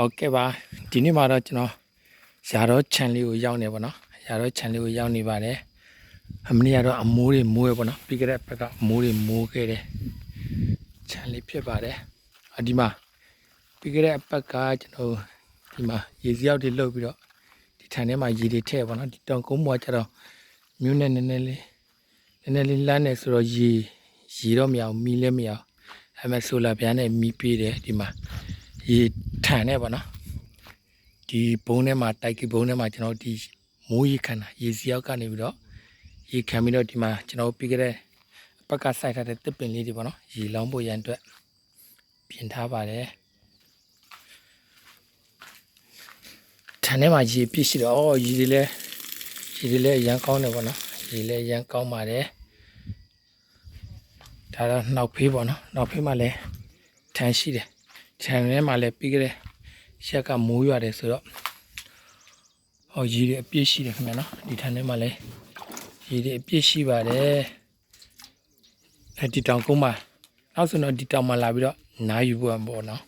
ဟုတ်ကဲ့ပါဒီနေ့မှာတော့ကျွန်တော်ရာတော့ခြံလေးကိုရောက်နေပါတော့ရာတော့ခြံလေးကိုရောက်နေပါတယ်အမနေ့ကတော့အမိုးတွေမိုးရပါတော့ပြီးကြတဲ့ဘက်ကအမိုးတွေမိုးခဲ့တယ်ခြံလေးဖြစ်ပါတယ်အဒီမှာပြီးကြတဲ့အပတ်ကကျွန်တော်ဒီမှာရေစရောက်တွေလှုပ်ပြီးတော့ဒီခြံထဲမှာရေတွေထည့်ပါတော့ဒီတောင်ကုန်းပေါ်ကကျတော့မြို့နဲ့နည်းနည်းလေးနည်းနည်းလေးလမ်းနေဆိုတော့ရေရေတော့မရအောင်မီးလည်းမရအောင်အဲမဲ့ဆိုလာပြန်နဲ့မီးပေးတယ်ဒီမှာရေ ထန်နေပါနော်ဒီဘုံထဲမှာတိုက်ကီဘုံထဲမှာကျွန်တော်ဒီမိုးရေခမ်းတာရေစီရောက်ကနေပြီးတော့ရေခံပြီးတော့ဒီမှာကျွန်တော်ပြီးခဲ့တဲ့အပတ်ကစိုက်ထားတဲ့တစ်ပင်လေးတွေပေါ့နော်ရေလောင်းဖို့ရန်အတွက်ပြင်ထားပါတယ်ထန်ထဲမှာရေပြည့်ရှိတော့အော်ရေတွေလည်းရေတွေလည်းအရန်ကောင်းတယ်ပေါ့နော်ရေလည်းအရန်ကောင်းပါတယ်ဒါတော့နှောက်ဖေးပေါ့နော်နှောက်ဖေးမှာလည်းထန်ရှိတယ် ခြံထဲမှာလည်းပြီးကြတဲ့ရက်ကမိုးရွာတယ်ဆိုတော့ဟောရေတွေအပြည့်ရှိတယ်ခင်ဗျာနော်ဒီထံထဲမှာလည်းရေတွေအပြည့်ရှိပါတယ်အဲဒီတောင်ကုန်းမှာနောက်ဆိုတော့ဒီတောင်မှာလာပြီးတော့နားယူဖို့ပေါ့နော်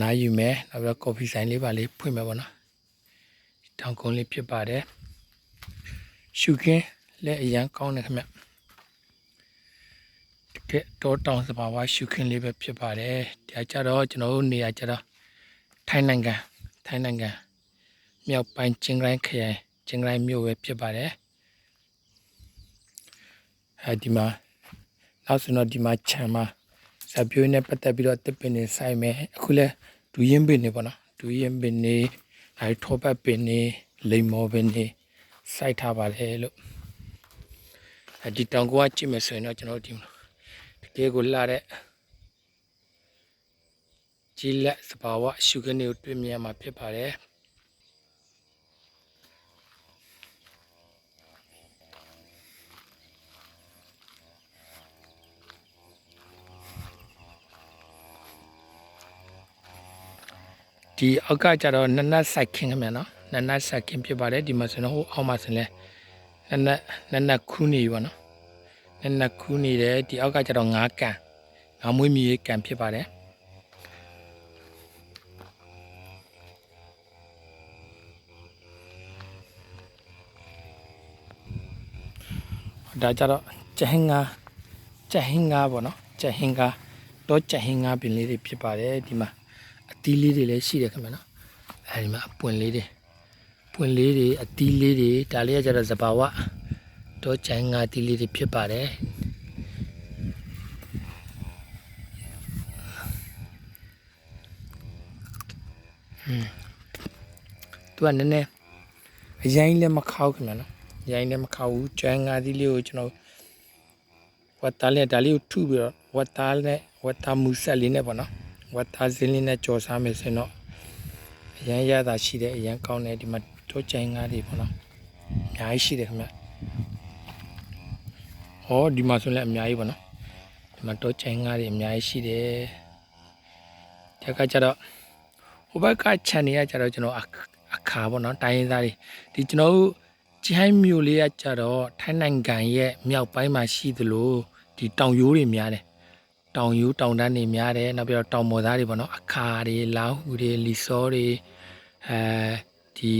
နားယူမယ်နောက်ပြီးတော့ကော်ဖီဆိုင်လေးပါလေးဖွင့်မယ်ပေါ့နော်ဒီတောင်ကုန်းလေးဖြစ်ပါတယ်ရှုခင်းလည်းအရန်ကောင်းတယ်ခင်ဗျ တကယ်တော့တောင်စပါဝါရှုခင်းလေးပဲဖြစ်ပါတယ်ဒါကြတော့ကျွန်တော်တို့နေရာကြတော့ထိုင်းနိုင်ငံထိုင်းနိုင်ငံမြောက်ပိုင်းချင်းရိုင်းခရိုင်ချင်းရိုင်းမြို့ပဲဖြစ်ပါတယ်အဲဒီမှာနောက်ဆိုတော့ဒီမှာခြံမှာစပ်ပြိုးနဲ့ပတ်သက်ပြီးတော့တစ်ပင်နေဆိုင်မယ်အခုလဲဒူရင်ပင်နေပေါ့နော်ဒူရင်ပင်နေအဲထောပတ်ပင်နေလိမ္မော်ပင်နေစိုက်ထားပါတယ်လို့အဲဒီတောင်ကကြည့်မယ်ဆိုရင်တော့ကျွန်တော်ဒီ တကယ်ကိုလာတဲ့ကြီးလက်စဘာဝရှုကနေကိုတွေ့မြင်ရမှာဖြစ်ပါတယ်ဒီအောက်ကကြတော့နနတ်ဆိုင်ခင်ခင်ဗျာနော်နနတ်ဆိုင်ခင်ဖြစ်ပါတယ်ဒီမှာဆိုတော့ဟိုအောက်မှာဆိုလဲနနတ်နနတ်ခူးနေပါနော် နနတ်ခူးနေတယ်ဒီအောက်ကကြတော့ငါးကန်ငါးမွေးမြည်ကန်ဖြစ်ပါတယ်ဒါကြတော့ကျဟင်ငါကျဟင်ငါပေါ့နော်ကျဟင်ငါတော့ကျဟင်ငါပင်လေးတွေဖြစ်ပါတယ်ဒီမှာအသီးလေးတွေလည်းရှိတယ်ခင်ဗျာနော်အဲဒီမှာအပွင့်လေးတွေပွင့်လေးတွေအသီးလေးတွေဒါလေးကကြတော့ဇဘာဝ တော့ကျဟင်ငါအသီးလေးတွေဖြစ်ပါတယ်သူကနည်းနည်းအရင်လည်းမခောက်ခင်ဗျာနော်အရင်လည်းမခောက်ဘူးကျန်ငါသီးလေးကိုကျွန်တော်ဝတ်သားလေးဒါလေးကိုထုပြီးတော့ဝတ်သားနဲ့ဝတ်သားမူဆက်လေးနဲ့ပေါ့နော်ဝတ်သားစင်းလေးနဲ့ကြော်စားမယ်ဆိုရင်တော့အရင်ရတာရှိတယ်အရင်ကောင်းတယ်ဒီမှာတော့ကျန်ငါတွေပေါ့နော်အများကြီးရှိတယ်ခင်ဗျ ဟောဒီမှာဆိုလည်းအများကြီးပေါ့နော်ဒီမှာတော့ကျန်ငါတွေအများကြီးရှိတယ်တခါကျတော့ဟိုဘက်ကခြံနေရကြတော့ကျွန်တော်အခါပေါ့နော်တိုင်းရင်းသားတွေဒီကျွန်တော်တို့ကျိုင်းမြို့လေးကကြတော့ထိုင်းနိုင်ငံရဲ့မြောက်ပိုင်းမှာရှိသလိုဒီတောင်ရိုးတွေများတယ်တောင်ရိုးတောင်တန်းတွေများတယ်နောက်ပြီးတော့တောင်မော်သားတွေပေါ့နော်အခါတွေလောင်းဟူတွေလီစောတွေအဲဒီ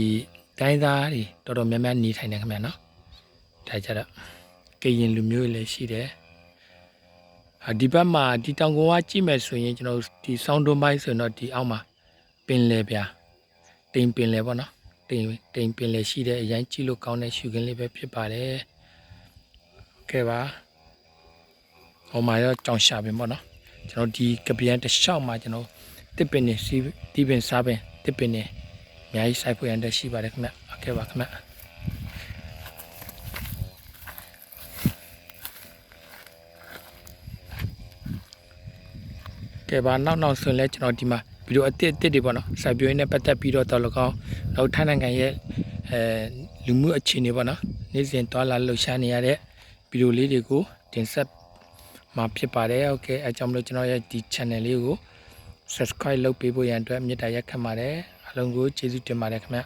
တိုင်းသားတွေတော်တော်များများနေထိုင်နေခင်ဗျာနော်ဒါကြတော့ ကရင်လူမျိုးတွေလည်းရှိတယ်ဒီဘက်မှာဒီတောင်ကုန်းကကြည့်မယ်ဆိုရင်ကျွန်တော်ဒီဆောင်းတွန်းပိုင်းဆိုရင်တော့ဒီအောက်မှာပင်လယ်ပြာတိမ်ပင်လယ်ပေါ့နော်တိမ်တိမ်ပင်လယ်ရှိတဲ့အရင်ကြည့်လို့ကောင်းတဲ့ရှုခင်းလေးပဲဖြစ်ပါတယ်ကဲပါဟိုမှာတော့ကြောင်ရှာပင်ပေါ့နော်ကျွန်တော်ဒီကပီယန်တစ်လျှောက်မှာကျွန်တော်တစ်ပင်နဲ့စီးတီးပင်စားပင်တစ်ပင်နဲ့အများကြီးစိုက်ဖွေရန်တက်ရှိပါတယ်ခင်ဗျအကဲပါခင်ဗျ ကဲပါနောက်နောက်ဆိုရင်လည်းကျွန်တော်ဒီမှာဗီဒီယိုအသစ်အသစ်တွေပေါ့နော်စာပြောရင်းနဲ့ပတ်သက်ပြီးတော့တော်လကောင်းနောက်ထိုင်းနိုင်ငံရဲ့အဲလူမှုအခြေအနေပေါ့နော်နေ့စဉ်တွာလာလှူရှားနေရတဲ့ဗီဒီယိုလေးတွေကိုတင်ဆက်မှာဖြစ်ပါတယ်ဟုတ်ကဲ့အဲကြောင့်မလို့ကျွန်တော်ရဲ့ဒီ channel လေးကို subscribe လုပ်ပေးဖို့ရန်အတွက်မြစ်တာရက်ခတ်ပါတယ်အားလုံးကိုကျေးဇူးတင်ပါတယ်ခင်ဗျာ